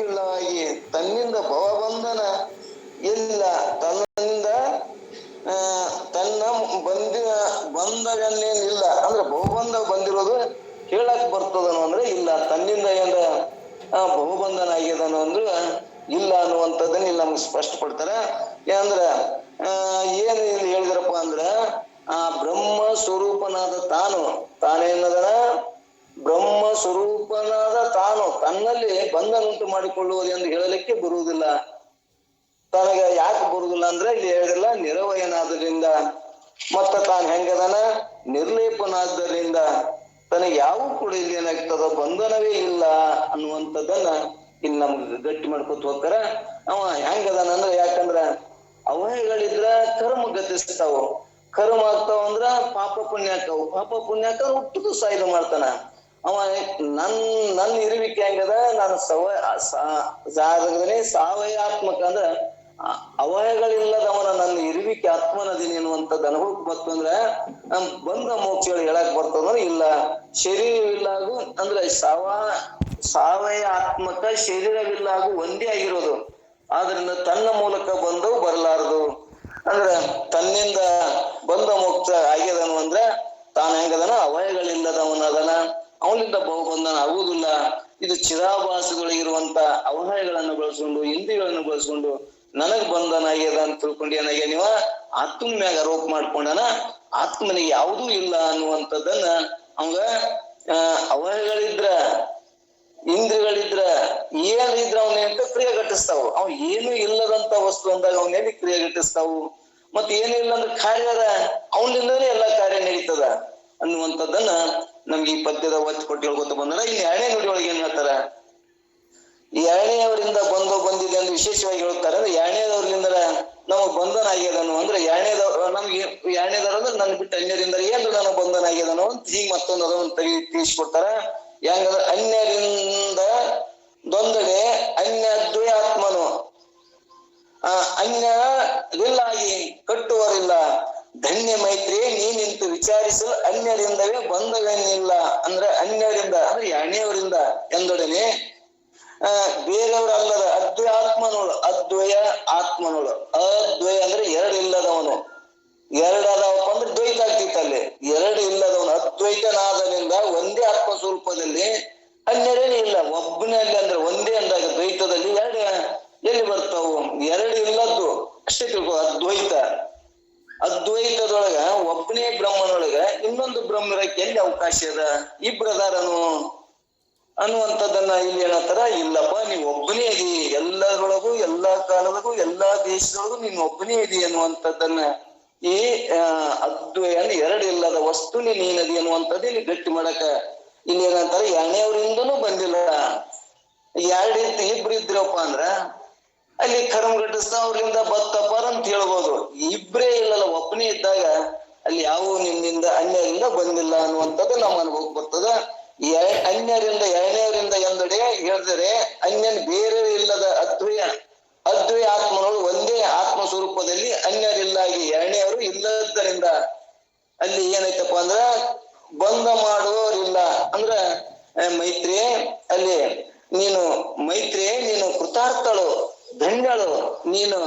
ಇಲ್ಲವಾಗಿ ತನ್ನಿಂದ ಭವಬಂಧನ ಇಲ್ಲ. ತನ್ನಿಂದ ತನ್ನ ಬಂದಿನ ಇಲ್ಲ ಅಂದ್ರೆ ಬಹುಬಂಧ ಬಂದಿರೋದು ಹೇಳಕ್ ಬರ್ತದನು ಅಂದ್ರೆ ಇಲ್ಲ. ತನ್ನಿಂದ ಏನ ಬಹುಬಂಧನ ಆಗ್ಯದನೋ ಅಂದ್ರೆ ಇಲ್ಲ ಅನ್ನುವಂಥದ್ದನ್ನ ಇಲ್ಲಿ ನಮ್ಗೆ ಸ್ಪಷ್ಟಪಡ್ತಾರ. ಏನಂದ್ರ ಏನು ಏನ್ ಇಲ್ಲಿ ಹೇಳಿದ್ರಪ್ಪ ಅಂದ್ರ, ಆ ಬ್ರಹ್ಮ ಸ್ವರೂಪನಾದ ತಾನು ತಾನೇನದನ ಬ್ರಹ್ಮ ಸ್ವರೂಪನಾದ ತಾನು ತನ್ನಲ್ಲಿ ಬಂಧನುಂಟು ಮಾಡಿಕೊಳ್ಳುವುದು ಎಂದು ಹೇಳಲಿಕ್ಕೆ ಬರುವುದಿಲ್ಲ. ತನಗೆ ಯಾಕೆ ಬರುವುದಿಲ್ಲ ಅಂದ್ರೆ ಇಲ್ಲಿ ಹೇಳಿಲ್ಲ ನಿರವಯನಾದ್ರಿಂದ ಮತ್ತ ತಾನು ಹೆಂಗದನ ನಿರ್ಲೇಪನಾದ್ದರಿಂದ. ತನಗೆ ಯಾವ ಕೂಡ ಇಲ್ಲಿ ಏನಾಗ್ತದ ಬಂಧನವೇ ಇಲ್ಲ ಅನ್ನುವಂಥದ್ದನ್ನ ಇಲ್ಲಿ ನಮ್ಗೆ ಗಟ್ಟಿ ಮಾಡ್ಕೊತ ಹೋಗ್ತಾರ ಅವ ಹೆಂಗದನ ಅಂದ್ರೆ ಯಾಕಂದ್ರ ಅವಯಗಳಿದ್ರ ಕರ್ಮ ಗತಿಸ್ತಾವ. ಕರ್ಮ ಆಗ್ತಾವ ಅಂದ್ರ ಪಾಪ ಪುಣ್ಯ ಪಾಪ ಪುಣ್ಯ ಹುಟ್ಟುದು ಸಾಯ್ದು ಮಾಡ್ತಾನ. ಅವ ನನ್ ನನ್ ಇರುವಿಕೆ ಹೆಂಗದ, ನಾನು ಸವ ಜಾಗದಲ್ಲಿ ಸಾವಯಾತ್ಮಕ ಅಂದ್ರ ಅವಯಗಳಿಲ್ಲದವನ ನನ್ನ ಇರುವಿಕೆ ಆತ್ಮನದೀನಿ ಅನ್ನುವಂಥದ್ದು ಅನುಭವಕ್ಕೆ ಬಂತು ಅಂದ್ರೆ, ನಮ್ ಬಂದ ಮೋಕ್ಷಗಳು ಹೇಳಕ್ ಬರ್ತದ ಇಲ್ಲ ಶರೀರವಿಲ್ಲಾಗು ಅಂದ್ರೆ ಸಾವ ಸಾವಯ ಆತ್ಮಕ ಶರೀರವಿಲ್ಲಾಗು ಒಂದೇ ಆಗಿರೋದು. ಆದ್ರಿಂದ ತನ್ನ ಮೂಲಕ ಬಂದವು, ಬರಲಾರದು. ಅಂದ್ರ ತನ್ನಿಂದ ಬಂದ ಮೋಕ್ಷ ಆಗ್ಯದನು ಅಂದ್ರ ತಾನ ಹೆಂಗದನ? ಅವಯಗಳಿಲ್ಲದವನದನ ಅವನಿಂದ ಬಹುಬಂಧನ ಆಗುವುದಿಲ್ಲ. ಇದು ಚಿರಾಭಾಸಗಳಿಗಿರುವಂತ ಅವಹಾಯಗಳನ್ನು ಬಳಸ್ಕೊಂಡು ಇಂದ್ರಿಯಗಳನ್ನು ಬಳಸ್ಕೊಂಡು ನನಗ್ ಬಂಧನ ಆಗ್ಯದ ಅಂತ ತಿಳ್ಕೊಂಡು ಏನಾಗ್ಯ ನೀವ? ಆತ್ಮ ಮ್ಯಾಗ ಆರೋಪ ಮಾಡ್ಕೊಂಡನ? ಆತ್ಮನಿಗೆ ಯಾವುದೂ ಇಲ್ಲ ಅನ್ನುವಂಥದ್ದನ್ನ ಅವಂಗ ಆ, ಇಂದ್ರಿಗಳಿದ್ರ ಏನಿದ್ರ ಅವನೇಂತ ಕ್ರಿಯೆ ಘಟಿಸ್ತಾವ? ಅವ್ ಏನು ಇಲ್ಲದಂತ ವಸ್ತು ಅಂದಾಗ ಅವನೇಲಿ ಕ್ರಿಯೆ ಘಟಿಸ್ತಾವು? ಮತ್ ಏನು ಇಲ್ಲ ಅಂದ್ರೆ ಕಾರ್ಯದ ಅವನಿಂದನೇ ಎಲ್ಲಾ ಕಾರ್ಯ ನಡೀತದ? ಅನ್ನುವಂಥದ್ದನ್ನ ನಮ್ಗೆ ಈ ಪದ್ಯದ ಒತ್ತು ಕೊಟ್ಟು ಹೇಳ್ಕೊತ ಬಂದ್ರ ಇಲ್ಲಿ ಎರಡನೇ ನುಡಿ ಒಳಗೆ ಏನ್ ಹೇಳ್ತಾರ? ಈ ಎರಡನೇಯವರಿಂದ ಬಂದು ಬಂದಿದೆ ಅಂತ ವಿಶೇಷವಾಗಿ ಹೇಳ್ತಾರೆ. ಅಂದ್ರೆ ಎರಡನೇದವ್ರಿಂದ ನಮಗ್ ಬಂಧನ ಆಗ್ಯದನು ಅಂದ್ರೆ ಎರಡನೇದವ್ರ ನಮ್ಗೆ ಎರಡನೇದವ್ರ ಅಂದ್ರೆ ನನ್ ಬಿಟ್ಟು ಅನ್ಯರಿಂದ ಏನು ನನಗ್ ಬಂಧನ ಆಗ್ಯದನು ಅಂತ ಹೀಗ್ ಮತ್ತೊಂದು ಅದನ್ನ ತೆಗಿ, ತಿಳಿಸ್ಕೊಡ್ತಾರ. ಹೆಂಗಂದ್ರೆ ಅನ್ಯರಿಂದ ದೊಂದಡೆ ಅನ್ಯ ದ್ವಯಾತ್ಮನು ಆ ಆಗಿ ಕಟ್ಟುವರಿಲ್ಲ ಧನ್ಯ ಮೈತ್ರಿ ನೀ ನಿಂತು ವಿಚಾರಿಸಲು ಅನ್ಯರಿಂದವೇ ಬಂಧವೇನಿಲ್ಲ ಅಂದ್ರೆ ಅನ್ಯರಿಂದ, ಅಂದ್ರೆ ಎರಡನೇವರಿಂದ ಎಂದೊಡನೆ, ಆ ಬೇರೆಯವರಲ್ಲದ ಆತ್ಮನೋಳು ಅದ್ವಯ ಆತ್ಮನೋಳು ಅದ್ವಯ ಅಂದ್ರೆ ಎರಡು ಇಲ್ಲದವನು ಎರಡದವಪ್ಪ ಅಂದ್ರೆ ದ್ವೈತ ಆಗ್ತಿತ್ತು ಅಲ್ಲಿ. ಎರಡು ಇಲ್ಲದವನು ಅದ್ವೈತನಾದನಿಂದ ಒಂದೇ ಆತ್ಮ ಸ್ವರೂಪದಲ್ಲಿ ಅನ್ಯರೇನು ಇಲ್ಲ. ಒಬ್ಬನಲ್ಲಿ ಅಂದ್ರೆ ಒಂದೇ ಅಂದಾಗ ದ್ವೈತದಲ್ಲಿ ಎರಡು ಎಲ್ಲಿ ಬರ್ತಾವು? ಎರಡು ಇಲ್ಲದ್ದು. ಅಷ್ಟೇ ತಿಳ್ಕೊ, ಅದ್ವೈತ. ಅದ್ವೈತದೊಳಗ ಒಬ್ಬನೇ ಬ್ರಹ್ಮನೊಳಗ ಇನ್ನೊಂದು ಬ್ರಹ್ಮರಕ್ಕೆ ಎಲ್ಲಿ ಅವಕಾಶ ಅದ ಇಬ್ರದಾರನು ಅನ್ನುವಂಥದ್ದನ್ನ ಇಲ್ಲಿ ಏನಂತಾರ ಇಲ್ಲಪ್ಪ, ನೀವ್ ಒಬ್ಬನೇ ಇದೀ ಎಲ್ಲರೊಳಗೂ ಎಲ್ಲಾ ಕಾಲದಗೂ, ಎಲ್ಲಾ ದೇಶದೊಳಗೂ ನೀನ್ ಒಬ್ಬನೇ ಇದೀ ಅನ್ನುವಂಥದ್ದನ್ನ ಈ ಅದ್ವಯ ಎರಡು ಇಲ್ಲದ ವಸ್ತು ನೀನದಿ ಅನ್ನುವಂಥದ್ದು ಇಲ್ಲಿ ಗಟ್ಟಿ ಮಾಡಕ ಇಲ್ಲಿ ಏನಂತಾರ, ಎರಡನೇವ್ರಿಂದನೂ ಬಂದಿಲ್ಲ. ಎರಡು ಇತ್ತು ಇಬ್ರು ಇದ್ರಪ್ಪ ಅಂದ್ರ ಅಲ್ಲಿ ಕರ್ಮ ಘಟಿಸ್ತಾ ಅವ್ರಿಂದ ಬತ್ತಪ್ಪರ ಅಂತ ಹೇಳ್ಬೋದು. ಇಬ್ರೇ ಇಲ್ಲಲ್ಲ ಒಬ್ಬನೇ ಇದ್ದಾಗ ಅಲ್ಲಿ ಯಾವ ನಿಮ್ಮಿಂದ ಅನ್ಯರಿಂದ ಬಂದಿಲ್ಲ ಅನ್ನುವಂಥದ್ದು ನಮ್ಮ ಅನುಭವಕ್ಕೆ ಬರ್ತದ. ಅನ್ಯರಿಂದ ಎರಡನೇವರಿಂದ ಎಂದಡೆ ಹೇಳಿದರೆ ಅನ್ಯನ್ ಬೇರೆ ಇಲ್ಲದ ಅದ್ವಯ ಅದ್ವಯ ಆತ್ಮನೋಳು ಒಂದೇ ಆತ್ಮ ಸ್ವರೂಪದಲ್ಲಿ ಅನ್ಯರಿಲ್ಲಾಗಿ ಎರಡನೇವರು ಇಲ್ಲದ್ದರಿಂದ ಅಲ್ಲಿ ಏನೈತಪ್ಪ ಅಂದ್ರ ಬಂಧ ಮಾಡುವವರಿಲ್ಲ. ಅಂದ್ರ ಮೈತ್ರಿ ಅಲ್ಲಿ ನೀನು ಮೈತ್ರಿ ನೀನು ಕೃತಾರ್ಥಳು. ಧನ್ಯಳು ನೀನು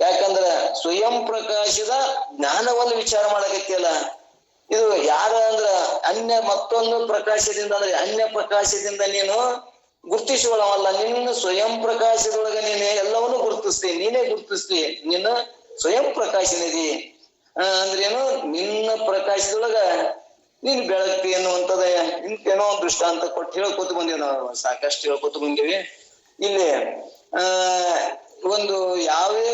ಯಾಕಂದ್ರ ಸ್ವಯಂ ಪ್ರಕಾಶದ ಜ್ಞಾನವನ್ನು ವಿಚಾರ ಮಾಡಕತ್ತಿಯಲ್ಲ. ಇದು ಯಾರ ಅಂದ್ರ ಅನ್ಯ ಮತ್ತೊಂದು ಪ್ರಕಾಶದಿಂದ ಅಂದ್ರೆ ಅನ್ಯ ಪ್ರಕಾಶದಿಂದ ನೀನು ಗುರ್ತಿಸಿಕೊಳ್ಳವಲ್ಲ ನಿನ್ನ ಸ್ವಯಂ ಪ್ರಕಾಶದೊಳಗ ನೀನೆ ಎಲ್ಲವನ್ನು ಗುರುತಿಸ್ತಿ, ನೀನೇ ಗುರುತಿಸ್ತಿ. ನಿನ್ನ ಸ್ವಯಂ ಪ್ರಕಾಶನಿದಿ. ಅಂದ್ರೇನು ನಿನ್ನ ಪ್ರಕಾಶದೊಳಗ ನೀನ್ ಬೆಳಕ್ತಿ ಅನ್ನುವಂತದ ಇಂತೇನೋ ಒಂದು ದೃಷ್ಟಾಂತ ಕೊಟ್ಟು ಹೇಳ್ಕೊತ ಬಂದೇವಿ ನಾವು. ಸಾಕಷ್ಟು ಹೇಳ್ಕೊತ ಬಂದೇವಿ. ಇಲ್ಲಿ ಆ ಒಂದು ಯಾವೇ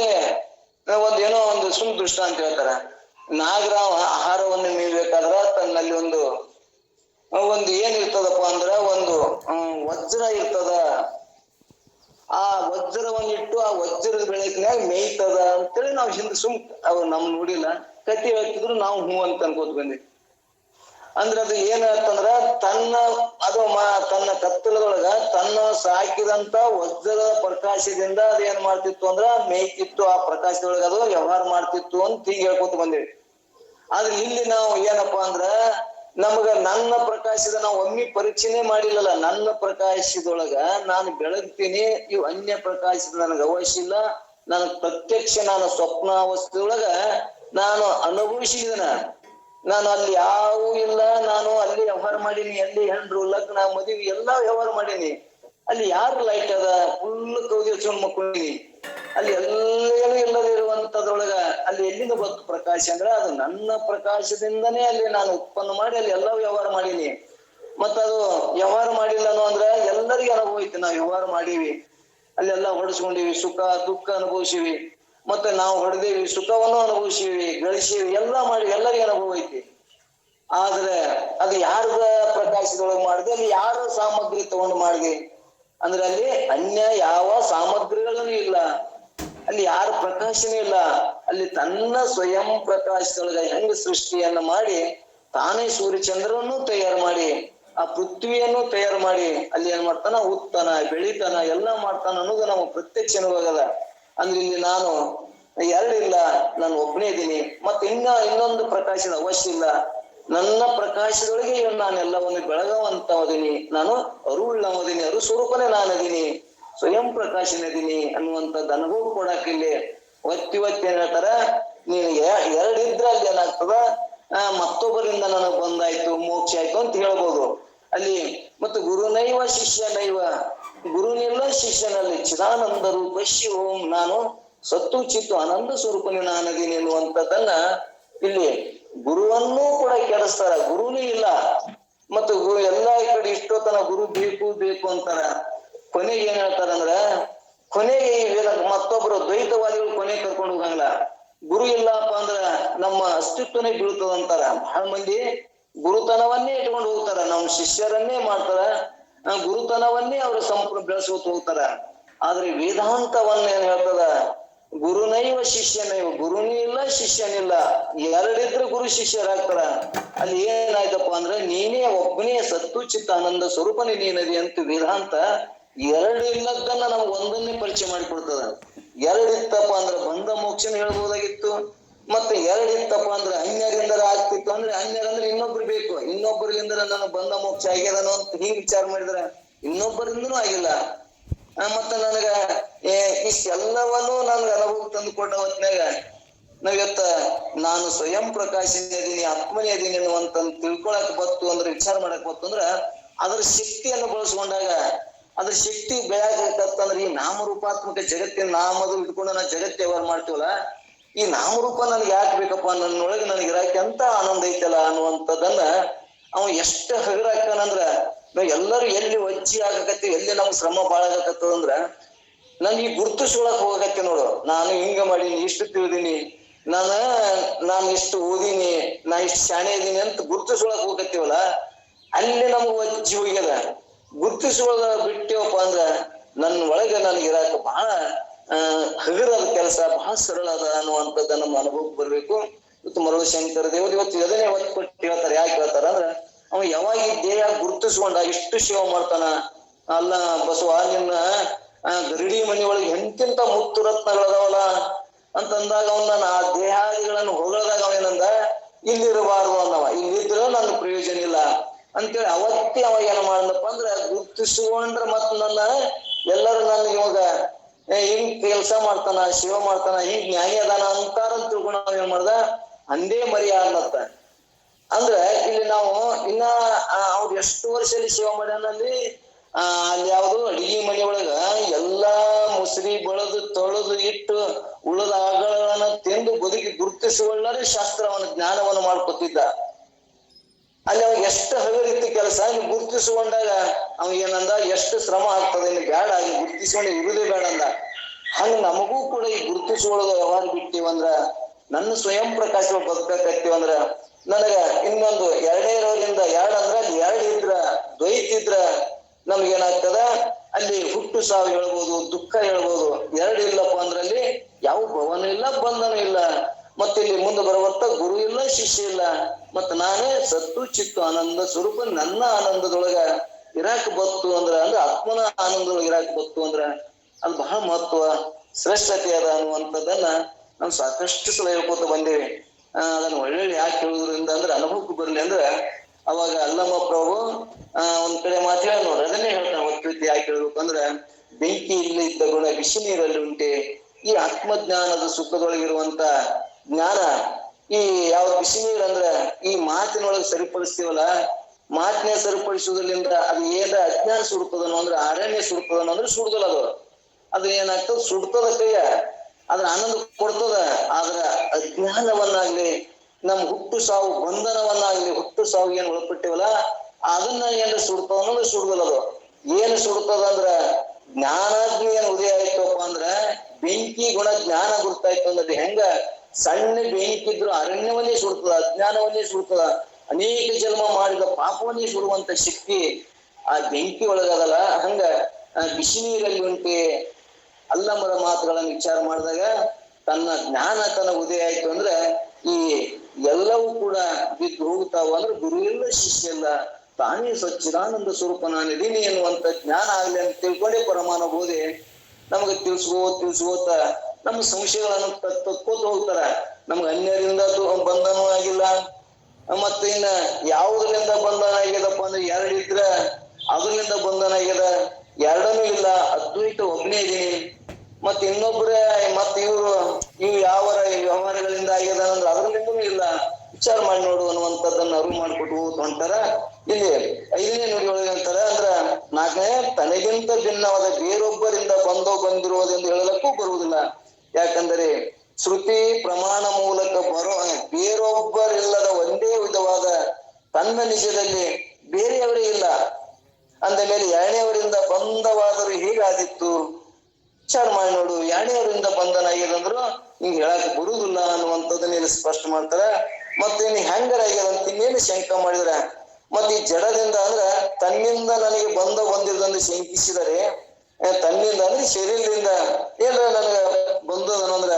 ಒಂದ್ ಏನೋ ಒಂದು ಅಂತ ಹೇಳ್ತಾರೆ. ನಾಗರಾವ ಆಹಾರವನ್ನು ಮೀಬೇಕಾದ್ರ ತನ್ನಲ್ಲಿ ಒಂದು ಒಂದು ಏನ್ ಇರ್ತದಪ್ಪ ಅಂದ್ರ ಒಂದು ವಜ್ರ ಇರ್ತದ. ಆ ವಜ್ರವನ್ನಿಟ್ಟು ಆ ವಜ್ರದ ಬೆಳಕಿನಾಗ ಮೇಯ್ತದ ಅಂತೇಳಿ ನಾವ್ ಹಿಂದೆ ಸುಮ್ ಅವ್ ನಮ್ ನೋಡಿಲ್ಲ ಕತಿ ಹೇಳ್ತಿದ್ರು ನಾವು ಹೂ ಅಂತ ಅನ್ಕೋತ ಬಂದ್ವಿ. ಅಂದ್ರ ಅದು ಏನಾಯ್ತಂದ್ರ ತನ್ನ, ಅದು ತನ್ನ ಕತ್ತಲದೊಳಗ ತನ್ನ ಸಾಕಿದಂತ ವಜ್ರದ ಪ್ರಕಾಶದಿಂದ ಅದ ಏನ್ ಮಾಡ್ತಿತ್ತು ಅಂದ್ರ ಮೇಯ್ತಿತ್ತು ಆ ಪ್ರಕಾಶದೊಳಗ ಅದು ವ್ಯವಹಾರ ಮಾಡ್ತಿತ್ತು ಅಂತ ಹೀಗೆ ಹೇಳ್ಕೊತ ಬಂದೇವಿ. ಆದ್ರೆ ಇಲ್ಲಿ ನಾವು ಏನಪ್ಪಾ ಅಂದ್ರ ನಮಗ ನನ್ನ ಪ್ರಕಾಶದ ನಾವು ಒಮ್ಮೆ ಪರೀಕ್ಷೆನೆ ಮಾಡಿಲ್ಲಲ್ಲ, ನನ್ನ ಪ್ರಕಾಶದೊಳಗ ನಾನು ಬೆಳಗ್ತೀನಿ, ಇವ್ ಅನ್ಯ ಪ್ರಕಾಶದ ನನಗೆ ಅವಶ್ಯ ಇಲ್ಲ, ನನಗ್ ಪ್ರತ್ಯಕ್ಷ ನಾನು ಸ್ವಪ್ನ ಅವಸ್ಥೆಯೊಳಗ ನಾನು ಅನುಭವಿಸಿದನ. ನಾನು ಅಲ್ಲಿ ಯಾವೂ ಇಲ್ಲ, ನಾನು ಅಲ್ಲಿ ವ್ಯವಹಾರ ಮಾಡೀನಿ ಅಲ್ಲಿ ಹೆಂಡ್ರು, ಲಗ್ನ, ಮದುವೆ, ಎಲ್ಲಾ ವ್ಯವಹಾರ ಮಾಡೀನಿ. ಅಲ್ಲಿ ಯಾರು ಲೈಟ್ ಅದ? ಫುಲ್ ಕೌದಿ ಹಚ್ಕೊಂಡ್ ಮಕ್ಕೊಂಡೀನಿ. ಅಲ್ಲಿ ಎಲ್ಲೇನು ಇಲ್ಲದೆ ಇರುವಂತದ್ರೊಳಗ ಅಲ್ಲಿ ಎಲ್ಲಿಂದ ಬಂತು ಪ್ರಕಾಶ ಅಂದ್ರೆ ಅದು ನನ್ನ ಪ್ರಕಾಶದಿಂದನೇ ಅಲ್ಲಿ ನಾನು ಉತ್ಪನ್ನ ಮಾಡಿ ಅಲ್ಲಿ ಎಲ್ಲಾ ವ್ಯವಹಾರ ಮಾಡೀನಿ. ಮತ್ತದು ವ್ಯವಹಾರ ಮಾಡಿಲ್ಲನು ಅಂದ್ರೆ ಅಂದ್ರ ಎಲ್ಲರಿಗೂ ಅನುಭವ ಐತಿ. ನಾವು ವ್ಯವಹಾರ ಮಾಡೀವಿ. ಅಲ್ಲೆಲ್ಲ ಹೊಡೆಸ್ಕೊಂಡಿವಿ, ಸುಖ, ದುಃಖ ಅನುಭವಿಸಿವಿ. ಮತ್ತೆ ನಾವು ಹೊಡೆದೇವಿ, ಸುಖವನ್ನು ಅನುಭವಿಸಿವಿ, ಗಳಿಸಿವಿ, ಎಲ್ಲ ಮಾಡಿ ಎಲ್ಲರಿಗೂ ಅನುಭವ ಐತಿ. ಆದ್ರೆ ಅದು ಯಾರದ ಪ್ರಕಾಶದೊಳಗೆ ಮಾಡಿದೆ, ಅಲ್ಲಿ ಯಾರ ಸಾಮಗ್ರಿ ತಗೊಂಡು ಮಾಡಿದೆ? ಅಂದ್ರೆ ಅಲ್ಲಿ ಅನ್ಯ ಯಾವ ಸಾಮಗ್ರಿಗಳನ್ನು ಇಲ್ಲ. ಅಲ್ಲಿ ಯಾರ ಪ್ರಕಾಶನೂ ಇಲ್ಲ. ಅಲ್ಲಿ ತನ್ನ ಸ್ವಯಂ ಪ್ರಕಾಶದೊಳಗ ಹೆಂಗ ಸೃಷ್ಟಿಯನ್ನ ಮಾಡಿ, ತಾನೇ ಸೂರ್ಯಚಂದ್ರನ್ನು ತಯಾರು ಮಾಡಿ, ಆ ಪೃಥ್ವಿಯನ್ನು ತಯಾರು ಮಾಡಿ, ಅಲ್ಲಿ ಏನ್ ಮಾಡ್ತಾನ? ಉತ್ತನ, ಬೆಳಿತಾನ, ಎಲ್ಲ ಮಾಡ್ತಾನ ಅನ್ನೋದು ನಾವು ಪ್ರತ್ಯಕ್ಷ ಅನುಭವದ ಅಂದ್ರೆ ಇಲ್ಲಿ ನಾನು ಎರಡಿಲ್ಲ, ನಾನು ಒಬ್ಬನೇ ಇದ್ದೀನಿ. ಮತ್ತೆ ಇನ್ನ ಇನ್ನೊಂದು ಪ್ರಕಾಶದ ಅವಶ್ಯ ಇಲ್ಲ ನನ್ನ ಪ್ರಕಾಶದೊಳಗೆ ನಾನೆಲ್ಲವನ್ನು ನಾನು ಎಲ್ಲವನ್ನು ಬೆಳಗವಂತವದೀನಿ. ನಾನು ಅರುಳ್ಳವದೀನಿ ಅರು ಸ್ವರೂಪನೇ ನಾನು ಅದೀನಿ ಸ್ವಯಂ ಪ್ರಕಾಶನದೀನಿ ಅನ್ನುವಂಥದ್ದು ಅನುಭವ ಕೊಡಾಕ ಇಲ್ಲಿ ಒತ್ತಿ ಒತ್ತಿ ಹೇಳ್ತಾರ. ನೀನು ಎರಡಿದ್ರೆ ಅಲ್ಲಿ ಏನಾಗ್ತದ? ಆ, ಮತ್ತೊಬ್ಬರಿಂದ ನನಗ್ ಬಂದಾಯ್ತು, ಮೋಕ್ಷ ಆಯ್ತು ಅಂತ ಹೇಳ್ಬೋದು. ಅಲ್ಲಿ, ಮತ್ತು ಗುರುನೈವ ಶಿಷ್ಯನೈವ. ಗುರುನಿಲ್ಲ ಶಿಷ್ಯನಲ್ಲಿ ಚಿದಾನಂದ ರೂಪ ಓಂ ನಾನು ಸತ್ತು ಚಿತ್ತು ಆನಂದ ಸ್ವರೂಪನೇ ನಾನದೀನಿ ಎನ್ನುವಂಥದ್ದನ್ನ ಇಲ್ಲಿ ಗುರುವನ್ನೂ ಕೂಡ ಕೆಡಿಸ್ತಾರ ಗುರುನೇ ಇಲ್ಲ. ಮತ್ತು ಎಲ್ಲಾ ಈ ಕಡೆ ಇಷ್ಟೊತ್ತನ ಗುರು ಬೇಕು ಬೇಕು ಅಂತಾರ. ಕೊನೆಗೆ ಏನ್ ಹೇಳ್ತಾರ ಅಂದ್ರ, ಕೊನೆಗೆ ಮತ್ತೊಬ್ರು ದ್ವೈತವಾದಿಗಳು ಕೊನೆ ಕರ್ಕೊಂಡು ಹೋಗಂಗಿಲ್ಲ. ಗುರು ಇಲ್ಲಪ್ಪ ಅಂದ್ರ ನಮ್ಮ ಅಸ್ತಿತ್ವನೇ ಬೀಳ್ತದ ಅಂತಾರ ಬಹಳ ಮಂದಿ ಗುರುತನವನ್ನೇ ಇಟ್ಕೊಂಡು ಹೋಗ್ತಾರ. ನಮ್ಮ ಶಿಷ್ಯರನ್ನೇ ಮಾಡ್ತಾರ. ಗುರುತನವನ್ನೇ ಅವರು ಸಂಪೂರ್ಣ ಬೆಳೆಸ್ಕೊತ ಹೋಗ್ತಾರ. ಆದ್ರೆ ವೇದಾಂತವನ್ನ ಏನ್ ಹೇಳ್ತದ? ಗುರುನೈವ ಶಿಷ್ಯನೈವ, ಗುರುನೂ ಇಲ್ಲ ಶಿಷ್ಯನಿಲ್ಲ ಎರಡಿದ್ರೆ ಗುರು ಶಿಷ್ಯರಾಗ್ತಾರ. ಅಲ್ಲಿ ಏನಾಯ್ತಪ್ಪ ಅಂದ್ರೆ, ನೀನೇ ಒಬ್ಬನೇ ಸತ್ತು ಚಿತ್ತ ಆನಂದ ಸ್ವರೂಪನೇ ನೀನದಿ ಅಂತ ವೇದಾಂತ ಎರಡು ಇಲ್ಲದನ್ನ ನಮ್ಗೆ ಒಂದನ್ನೇ ಪರಿಚಯ ಮಾಡಿಕೊಡ್ತದ. ಎರಡಿತ್ತಪ್ಪ ಅಂದ್ರೆ ಬಂಧ ಮೋಕ್ಷನ ಹೇಳ್ಬೋದಾಗಿತ್ತು. ಮತ್ತೆ ಎರಡಿತ್ತಪ್ಪ ಅಂದ್ರೆ ಅನ್ಯರಿಂದ ಆಗ್ತಿತ್ತು ಅಂದ್ರೆ ಅನ್ಯರಂದ್ರೆ ಇನ್ನೊಬ್ರು ಬೇಕು. ಇನ್ನೊಬ್ಬರಿಂದ ನನಗೆ ಬಂದ ಮೋಕ್ಷ ಆಗ್ಯದನೋ ಅಂತ ಹಿಂಗ್ ವಿಚಾರ ಮಾಡಿದ್ರ ಇನ್ನೊಬ್ಬರಿಂದನೂ ಆಗಿಲ್ಲ. ಮತ್ತ ನನಗ ಇಷ್ಟೆಲ್ಲವನ್ನೂ ನನ್ಗ ಅನುಭವ ತಂದುಕೊಂಡ ಹೊತ್ನ್ಯಾಗ ನಾವಿವತ್ತ ನಾನು ಸ್ವಯಂ ಪ್ರಕಾಶನೇ ಅದೀನಿ, ಆತ್ಮನೇ ಅದೀನಿ ಅನ್ನುವಂತ ತಿಳ್ಕೊಳಕ್ ಬತ್ತು ಅಂದ್ರೆ, ವಿಚಾರ ಮಾಡಕ್ ಬತ್ತು ಅಂದ್ರ, ಅದ್ರ ಶಕ್ತಿಯನ್ನು ಬಳಸ್ಕೊಂಡಾಗ, ಅದ್ರ ಶಕ್ತಿ ಬೆಳಕತ್ತಂದ್ರ ಈ ನಾಮರೂಪಾತ್ಮಕ ಜಗತ್ತಿನ ನಾಮದು ಇಟ್ಕೊಂಡು ನಾ ಜಗತ್ತು ವ್ಯವಹಾರ ಮಾಡ್ತೀವಲ್ಲ ಈ ನಾಮರೂಪ ನನಗೆ ಯಾಕೆ ಬೇಕಪ್ಪ? ನನ್ನೊಳಗೆ ನನಗೆ ಇರಾಕೆ ಅಂತ ಆನಂದ ಐತಲ್ಲ ಅನ್ನುವಂಥದ್ದನ್ನ ಅವ ಎಷ್ಟು ಹಗರಾಕನಂದ್ರ ಎಲ್ಲರೂ ಎಲ್ಲಿ ಒಜ್ಜಿ ಆಗಕತ್ತೀವಿ ಎಲ್ಲಿ ನಮ್ಗೆ ಶ್ರಮ ಬಾಳ ಅಂದ್ರ ನನ್ ಈ ಗುರುತಿಸ್ಕೊಳಕ್ ಹೋಗಕತ್ತಿ ನೋಡು. ನಾನು ಹಿಂಗ ಮಾಡೀನಿ, ಇಷ್ಟು ತಿಳಿದೀನಿ. ನಾನ, ನಾನು ಇಷ್ಟು ಓದಿನಿ, ನಾ ಇಷ್ಟು ಶಾಣೆ ಇದೀನಿ ಅಂತ ಗುರುತಿಸ್ಕೊಳಕ್ ಹೋಗತ್ತೀವಲ್ಲ ಅಲ್ಲಿ ನಮ್ಗೆ ಒಜ್ಜಿ ಹೋಗ್ಯದ. ಗುರುತಿಸುವಾಗ ಬಿಟ್ಟೇವಪ್ಪ ಅಂದ್ರ ನನ್ನ ಒಳಗೆ ನನಗೆ ಇರಾಕ ಬಹಳ ಆ ಹಗುರದ ಕೆಲಸ ಬಹಳ ಸರಳ ಅದ ಅನ್ನುವಂಥದ್ದು ನಮ್ಮ ಅನುಭವಕ್ಕೆ ಬರ್ಬೇಕು. ಇವತ್ತು ಮರುಳಶಂಕರ ದೇವರು ಇವತ್ತು ಎದನೇ ಒತ್ತು ಕೊಟ್ಟು ಹೇಳ್ತಾರೆ, ಯಾಕೆ ಹೇಳ್ತಾರ ಅಂದ್ರ, ಅವ ಯಾವಾಗ ದೇಹ ಗುರುತಿಸ್ಕೊಂಡ ಇಷ್ಟು ಶಿವ ಮಾಡ್ತಾನ? ಅಲ್ಲ ಬಸವ, ನಿನ್ನ ಗರಡಿ ಮನಿ ಒಳಗೆ ಎಂತೆಂತ ಮುತ್ತು ರತ್ನಗಳದಾವಲ್ಲ? ಅಂತಂದಾಗ ಅವನ ಆ ದೇಹಾದಿಗಳನ್ನು ಹೊಗಳದಾಗ ಅವನಂದ ಇಲ್ಲಿರಬಾರ್ದು ಅನ್ನವ. ಇಲ್ಲಿದ್ರ ನನ್ನ ಪ್ರಯೋಜನ ಇಲ್ಲ. ಅಂತೇಳಿ ಅವತ್ತೇ ಅವ ಏನ್ ಮಾಡಪ್ಪ ಅಂದ್ರ, ಗುರುತಿಸ್ಕೊಂಡ್ರ ಮತ್ ನನ್ನ ಎಲ್ಲರೂ ನನ್ಗೆ ಇವಾಗ ಹಿಂಗ್ ಕೆಲ್ಸ ಮಾಡ್ತಾನ, ಶಿವ ಮಾಡ್ತಾನ, ಹಿಂಗ್ ಜ್ಞಾನಿ ಅದಾನ ಅಂತಾರ ಅಂತ ತಿಳ್ಕೊಂಡು ನಾವ್ ಏನ್ ಮಾಡ್ದ? ಅಂದೇ ಮರಿ ಅನ್ನತ್ತ ಅಂದ್ರೆ ಇಲ್ಲಿ ನಾವು ಇನ್ನ ಅವ್ರ ಎಷ್ಟು ವರ್ಷದಲ್ಲಿ ಶಿವ ಮಾಡ್ಯಾನಲ್ಲಿ ಆ, ಅಲ್ಲಿ ಯಾವ್ದು ಅಡಿಗೆ ಮನೆ ಒಳಗ ಎಲ್ಲಾ ಮುಸ್ರಿ ಬಳದು ತೊಳೆದು ಇಟ್ಟು ಉಳದ ಆಗಳನ್ನ ತಿಂದು ಬದುಕಿ ಗುರುತಿಸಿಕೊಳ್ಳರೆ ಶಾಸ್ತ್ರವನ್ನ ಜ್ಞಾನವನ್ನು ಮಾಡ್ಕೊತಿದ್ದ. ಅಲ್ಲಿ ಅವಾಗ ಎಷ್ಟು ಹಗರಿತ್ತು ಕೆಲಸ ಗುರುತಿಸಿಕೊಂಡಾಗ ಏನಂದ ಎಷ್ಟು ಶ್ರಮ ಆಗ್ತದೆ, ಇನ್ನು ಬೇಡ ಅದು ಗುರುತಿಸ್ಕೊಂಡು ಇರುದೇ ಬೇಡ ಅಂದ. ಹಂಗ ನಮಗೂ ಕೂಡ ಈ ಗುರುತಿಸ್ಕೊಳ್ಳೋದು ವ್ಯವಹಾರ ಬಿಟ್ಟಿವಂದ್ರ ನನ್ನ ಸ್ವಯಂ ಪ್ರಕಾಶ ಅಂದ್ರ ನನಗ ಇನ್ನೊಂದು ಎರಡೇ ಇರೋದ್ರಿಂದ ಎರಡ್ ಅಂದ್ರ ಎರಡ್ ಇದ್ರ, ದ್ವೈತ ಇದ್ರ, ನಮ್ಗೇನಾಗ್ತದ? ಅಲ್ಲಿ ಹುಟ್ಟು ಸಾವು ಹೇಳ್ಬೋದು, ದುಃಖ ಹೇಳ್ಬೋದು, ಎರಡು ಇಲ್ಲಪ್ಪ ಅಂದ್ರಲ್ಲಿ ಯಾವ ಭವನ ಇಲ್ಲ, ಬಂಧನ ಇಲ್ಲ. ಮತ್ತೆ ಇಲ್ಲಿ ಮುಂದೆ ಬರುವತ್ತ ಗುರು ಇಲ್ಲ, ಶಿಷ್ಯ ಇಲ್ಲ. ಮತ್ತ ನಾನೇ ಸತ್ತು, ಚಿತ್ತು, ಆನಂದ ಸ್ವರೂಪ ನನ್ನ ಆನಂದದೊಳಗ ಇರಾಕ್ ಬತ್ತು ಅಂದ್ರ, ಅಂದ್ರೆ ಆತ್ಮನ ಆನಂದ ಇರಾಕ್ ಬತ್ತು ಅಂದ್ರ, ಅದು ಬಹಳ ಮಹತ್ವ, ಶ್ರೇಷ್ಠತೆ ಅದ ಅನ್ನುವಂಥದ್ದನ್ನ ನಾವು ಸಾಕಷ್ಟು ಸಲ ಹೇಳ್ಕೊತ ಬಂದೇವೆ. ಅದನ್ನ ಒಳ್ಳೆ ಯಾಕೆ ಹೇಳುದ್ರಿಂದ ಅಂದ್ರೆ ಅನುಭವಕ್ಕೆ ಬರ್ಲಿ ಅಂದ್ರ, ಅವಾಗ ಅಲ್ಲಮ್ಮ ಪ್ರಭು, ಆ, ಒಂದ್ ಕಡೆ ಮಾತು ಹೇಳಿ ನೋಡ್ರಿ ಅದನ್ನೇ ಹೇಳ್ತಾನೆ ಒತ್ತು ಯಾಕೆ ಹೇಳ್ಬೇಕು ಅಂದ್ರ, ಬೆಂಕಿ ಇಲ್ಲಿ ಇದ್ದ ಗುಣ ಬಿಸಿ ನೀರಲ್ಲಿ ಉಂಟೆ. ಈ ಆತ್ಮಜ್ಞಾನದ ಸುಖದೊಳಗಿರುವಂತ ಜ್ಞಾನ, ಈ ಯಾವ ಬಿಸಿ ನೀರ್ ಅಂದ್ರ, ಈ ಮಾತಿನೊಳಗೆ ಸರಿಪಡಿಸ್ತೀವಲ್ಲ ಮಾತಿನ ಸರಿಪಡಿಸುವುದರಿಂದ ಅದು ಏನ ಅಜ್ಞಾನ ಸುಡ್ತದನೋ ಅಂದ್ರೆ ಅರಣ್ಯ ಸುಡ್ತದನೋ ಅಂದ್ರೆ ಸುಡ್ದಲ್ಲ ಅದು. ಅದು ಏನಾಗ್ತದ? ಸುಡ್ತದ ಕೈಯ. ಅದ್ರ ಆನಂದ ಕೊಡ್ತದ. ಆದ್ರ ಅಜ್ಞಾನವನ್ನಾಗ್ಲಿ, ನಮ್ ಹುಟ್ಟು ಸಾವು, ಬಂಧನವನ್ನಾಗ್ಲಿ, ಹುಟ್ಟು ಸಾವು ಏನ್ ಒಳಪಟ್ಟಿವಲ್ಲ, ಅದನ್ನ ಏನ್ ಸುಡ್ತದ ಅನ್ನೋದು ಸುಡ್ದಲ್ಲ ಅದು. ಏನ್ ಸುಡ್ತದ ಅಂದ್ರ ಜ್ಞಾನಾಗ್ನಿ ಏನ್ ಉದಯ ಆಯ್ತಪ್ಪ ಅಂದ್ರ ಬೆಂಕಿ ಗುಣ ಜ್ಞಾನ ಗುರ್ತಾಯ್ತು ಅಂದ್ರೆ ಹೆಂಗ? ಸಣ್ಣ ಬೆಂಕಿ ಇದ್ರು ಅರಣ್ಯವನ್ನೇ ಸುಡ್ತದ, ಅಜ್ಞಾನವನ್ನೇ ಸುಡ್ತದ. ಅನೇಕ ಜನ್ಮ ಮಾಡಿದ ಪಾಪವನ್ನೇ ಸುಡುವಂತ ಶಕ್ತಿ ಆ ಬೆಂಕಿ ಒಳಗದಲ್ಲ? ಹಂಗ ಬಿಸಿ ನೀರಲ್ಲಿ ಉಂಟೆ. ಅಲ್ಲಮರ ಮಾತುಗಳನ್ನು ವಿಚಾರ ಮಾಡಿದಾಗ ತನ್ನ ಜ್ಞಾನ, ತನ್ನ ಉದಯ ಆಯ್ತು ಅಂದ್ರೆ ಈ ಎಲ್ಲವೂ ಕೂಡ ಬಿದ್ದು ಹೋಗ್ತಾವ ಅಂದ್ರೆ ಗುರು ಇಲ್ಲ, ಶಿಷ್ಯ ಇಲ್ಲ. ತಾನೇ ಸ್ವಚ್ಛಿದಾನಂದ ಸ್ವರೂಪ ನಾನು ಇದೀನಿ ಎನ್ನುವಂತ ಜ್ಞಾನ ಆಗ್ಲಿ ಅಂತ ತಿಳ್ಕೊಂಡೇ ಪರಮಾನುಭೂತಿ ನಮಗೆ ತಿಳಿಸ್ಕೋ, ತಿಳಿಸ್ಕೋತ ನಮ್ಮ ಸಂಶಯಗಳನ್ನು ತಕ್ಕೋತ ಹೋಗ್ತಾರ ನಮ್ಗೆ ಅನ್ಯರಿಂದ ಬಂಧನೂ ಆಗಿಲ್ಲ. ಮತ್ತೆ ಇನ್ನ ಯಾವುದರಿಂದ ಬಂಧನ ಆಗ್ಯದಪ್ಪ ಅಂದ್ರೆ ಎರಡು ಇದ್ರ ಅದರಿಂದ ಬಂಧನ ಆಗ್ಯದ ಎರಡನೂ ಇಲ್ಲ, ಅದ್ವೈತ ಒಬ್ನೇ ಇದೀನಿ ಮತ್ ಇನ್ನೊಬ್ರ ಮತ್ ಇವ್ರು ಇವ್ ಯಾವ ವ್ಯವಹಾರಗಳಿಂದ ಆಗ್ಯದ ಅಂದ್ರೆ ಅದ್ರಲ್ಲಿಂದನೂ ಇಲ್ಲ. ವಿಚಾರ ಮಾಡಿ ನೋಡು ಅನ್ನುವಂಥದ್ದನ್ನ ಅರಿವು ಮಾಡಿಕೊಟ್ಟು ಅಂತಾರ ಇಲ್ಲಿ ಐದನೇ ನುಡಿ ಒಳಗೆ ಅಂತಾರ. ಅಂದ್ರ ನಾಲ್ಕನೇ, ತನಗಿಂತ ಭಿನ್ನವಾದ ಬೇರೊಬ್ಬರಿಂದ ಬಂದೋ ಬಂದಿರುವುದೆಂದು ಹೇಳಲಕ್ಕೂ ಬರುವುದಿಲ್ಲ. ಯಾಕಂದರೆ ಶ್ರುತಿ ಪ್ರಮಾಣ ಮೂಲಕ ಬರೋ ಬೇರೊಬ್ಬರಿಲ್ಲದ ಒಂದೇ ವಿಧವಾದ ತನ್ನ ನಿಜದಲ್ಲಿ ಬೇರೆಯವರೇ ಇಲ್ಲ. ಅಂದ ಮೇಲೆ ಎರಡನೆಯವರಿಂದ ಬಂದವಾದರೂ ಹೇಗಾದಿತ್ತು? ವಿಚಾರ ಮಾಡಿ ನೋಡು ಯಾಣೆಯವರಿಂದ ಬಂಧನ ಆಗ್ಯದಂದ್ರು ಹಿಂಗ್ ಹೇಳಕ್ ಬರುದಿಲ್ಲ ಅನ್ನುವಂಥದ್ದನ್ನ ಇಲ್ಲಿ ಸ್ಪಷ್ಟ ಮಾಡ್ತಾರ. ಮತ್ತೆ ನೀ ಹೆಂಗರ ಆಗ್ಯದ ಅಂತ ಇನ್ನೇನು ಶಂಕ ಮಾಡಿದ್ರ? ಮತ್ತೆ ಈ ಜಡದಿಂದ ಅಂದ್ರ ತನ್ನಿಂದ ನನಗೆ ಬಂದ ಬಂದಿರದನ್ನು ಶಂಕಿಸಿದರೆ ತನ್ನಿಂದ ಅಂದ್ರೆ ಶರೀರದಿಂದ ಏನ್ರ ನನಗ ಬಂದದನು ಅಂದ್ರ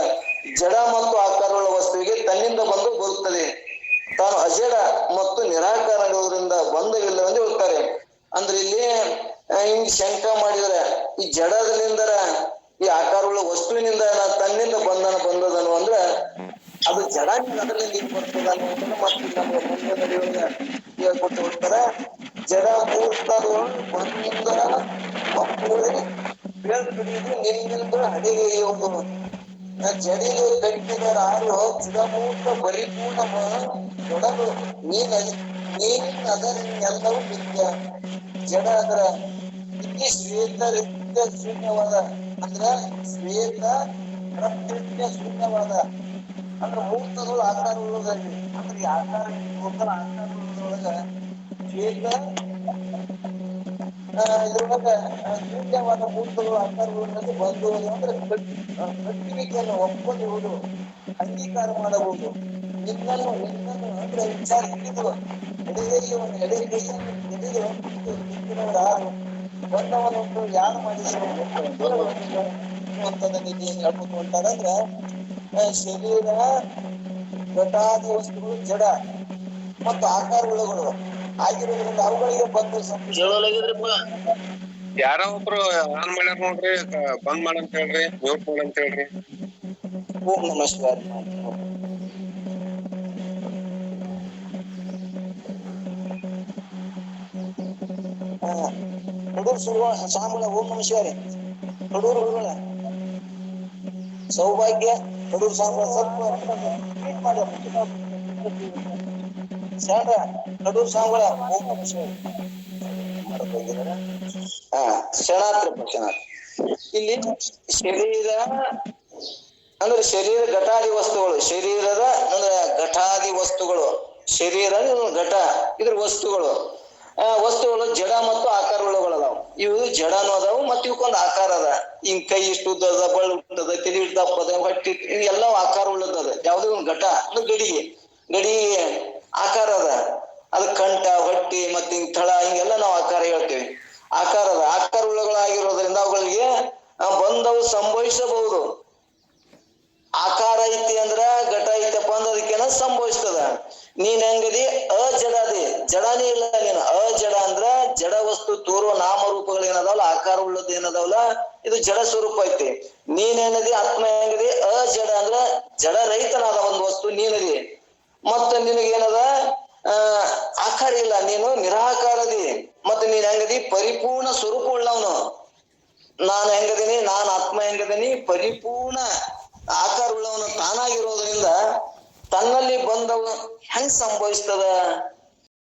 ಜಡ ಮತ್ತು ಆಕಾರವುಳ್ಳ ವಸ್ತುವಿಗೆ ತನ್ನಿಂದ ಬಂದು ಬರುತ್ತದೆ. ತಾನು ಅಜಡ ಮತ್ತು ನಿರಾಕಾರದಿಂದ ಬಂಧವಿಲ್ಲವೆಂದು ಹೇಳ್ತಾರೆ. ಅಂದ್ರೆ ಇಲ್ಲಿ ಹಿಂಗ್ ಶಂಕ ಮಾಡಿದ್ರೆ ಈ ಜಡದಿಂದ ಈ ಆಕಾರವುಳ್ಳ ವಸ್ತುವಿನಿಂದ ತನ್ನಿಂದ ಬಂಧನ ಬಂದದನು ಅಂದ್ರ ಅದು ಜಡ ಅದರಿಂದ ಬರ್ತದ ಹೇಳ್ಕೊಟ್ಟು ಜಡ ಮೂರ್ತದು ಬಂದ ಮಕ್ಕಳು ಬೆಳೆದು ನಿನ್ನಿಂದ ಹಡಿಗೆ ಹೋಗುವುದು ಜಡಿಗೆ ಕಟ್ಟಿದ ರಾರು ಚಿದಮೂರ್ತ ಪರಿಪೂರ್ಣ ಒಡಲು ನೀನ ನೀನಿನ ಅದರಿಂದೆಲ್ಲವೂ ನಿತ್ಯ ಜಡ ಅದರ ಇಲ್ಲಿ ಶ್ವೇತ ರಿಕ್ತ ಶೂನ್ಯವಾದ ಅಂದ್ರ ಶ್ವೇತ ಪ್ರತ್ಯಕ್ಷ ಶೂನ್ಯವಾದ. ಅಂದ್ರೆ ಮೂರ್ತಗಳು ಆಕಾರ ಉಳ್ಳದಾಗಿ ಅಂದ್ರೆ ಆಕಾರ ಆಕಾರ ಉಳ್ಳದೊಳಗ ಶ್ವೇತ ಬಂದು ಅಂದ್ರೆ ಕಟ್ಟುವಿಕೆಯನ್ನು ಒಪ್ಕೊಂಡಿರುವುದು, ಅಂಗೀಕಾರ ಮಾಡಬಹುದು. ನಿನ್ನನ್ನು ನಿನ್ನನ್ನು ಅಂದ್ರೆ ವಿಚಾರ ಹಿಡಿದು ಎಡೆಗೈಯನ್ನು ಎಡೆಗೈಯನ್ನು ಹಿಡಿದು ನಿಂತಿರುವವರು ಯಾರು ಯಾರು ಇಲ್ಲಿ ಏನ್ ಶರೀರ ಘಟಾದಿ ವಸ್ತುಗಳು ಜಡ, ಮತ್ತು ಆಕಾರಗಳು ಆಗಿರೋದ್ರಿಂದ ಅವುಗಳಿಗೆ ಬಂದು ಸಂಪರ್ಕ ಯಾರೋ ಒಬ್ರು ಆನ್ ಮಾಡ್ಯಾರ ನೋಡ್ರಿ ಬಂದ್ ಮಾಡಂತ ಹೇಳ್ರಿ ಮ್ಯೂಟ್ ಮಾಡಂತ ಹೇಳ್ರಿ. ಓಂ ಶಿವಾಯ. ಸುರುವ ನಮಃ ಗುರುಗಳ ಸೌಭಾಗ್ಯ ಹುಡುಗರು ಶಾಮಳ ಸ್ವಲ್ಪ ಮಾಡಿ ನಡು ಸಾಂಗಳ ಹಾ ಕ್ಷಣಾತ್ರ ಇಲ್ಲಿ ಶರೀರ, ಅಂದ್ರೆ ಶರೀರ ಘಟಾದಿ ವಸ್ತುಗಳು, ಶರೀರದ, ಅಂದ್ರೆ ಘಟಾದಿ ವಸ್ತುಗಳು. ಶರೀರ ಘಟ, ಇದ್ರ ವಸ್ತುಗಳು. ಆ, ವಸ್ತುಗಳು ಜಡ ಮತ್ತು ಆಕಾರಗಳದಾವ ಇವು ಜಡನು ಅದಾವು ಮತ್ತೆ ಇವಕ್ಕೊಂದು ಆಕಾರ ಅದ. ಹಿಂಗ್ ಕೈ ಇಷ್ಟು ಉದ್ದ ಅದ ಬಳ್ಳ ಉದ್ದದ ತಲೆ ದಪ್ಪ ಅದ, ಹೊಟ್ಟಿ ಇವೆಲ್ಲ ಆಕಾರ ಉಳ್ಳದ ಯಾವುದೇ ಒಂದು ಘಟ ಅಂದ್ರೆ ಗಡಿಗೆ. ಗಡಿಗೆ ಆಕಾರ ಅದ. ಅದ್ ಕಂಠ, ಹೊಟ್ಟಿ ಮತ್ತೆ ಹಿಂಗ್ ತಳ, ಹಿಂಗೆಲ್ಲ ನಾವು ಆಕಾರ ಹೇಳ್ತೇವೆ. ಆಕಾರ ಅದ. ಆಕಾರ ಉಳ್ಳಗಳಾಗಿರೋದ್ರಿಂದ ಅವುಗಳಿಗೆ ಬಂದವು ಸಂಭವಿಸಬಹುದು. ಆಕಾರ ಐತಿ ಅಂದ್ರ ಘಟ ಐತಪ್ಪ ಅಂದ್ರೆ ಅದಕ್ಕೇನ ಸಂಭವಿಸ್ತದ. ನೀನ್ ಹೆಂಗದಿ? ಅಜಡದಿ. ಜಡನೇ ಇಲ್ಲ ನೀನು. ಅಜಡ ಅಂದ್ರ ಜಡ ವಸ್ತು ತೋರುವ ನಾಮರೂಪಗಳು ಏನದಾವಲ್ಲ? ಆಕಾರ ಉಳ್ಳದ ಏನದಾವಲ್ಲ? ಇದು ಜಡ ಸ್ವರೂಪ ಐತಿ. ನೀನೇನದಿ ಆತ್ಮ ಹೆಂಗದಿ? ಅಜಡ ಅಂದ್ರ ಜಡ ರಹಿತನಾದ ಒಂದು ವಸ್ತು ನೀನದಿ. ಮತ್ತ ನಿನಗೇನದ? ಆ, ಆಕಾರ ಇಲ್ಲ, ನೀನು ನಿರಾಕಾರದಿ. ಮತ್ತೆ ನೀನ್ ಹೆಂಗದಿ? ಪರಿಪೂರ್ಣ ಸ್ವರೂಪ ಉಳ್ಳವನು ನಾನು ಹೆಂಗದೀನಿ? ನಾನು ಆತ್ಮ ಹೆಂಗದೀನಿ? ಪರಿಪೂರ್ಣ ಆಕಾರ ಉಳ್ಳವನು ತಾನಾಗಿರೋದ್ರಿಂದ ತನ್ನಲ್ಲಿ ಬಂದವ ಹೆಂಗ್ ಸಂಭವಿಸ್ತದ?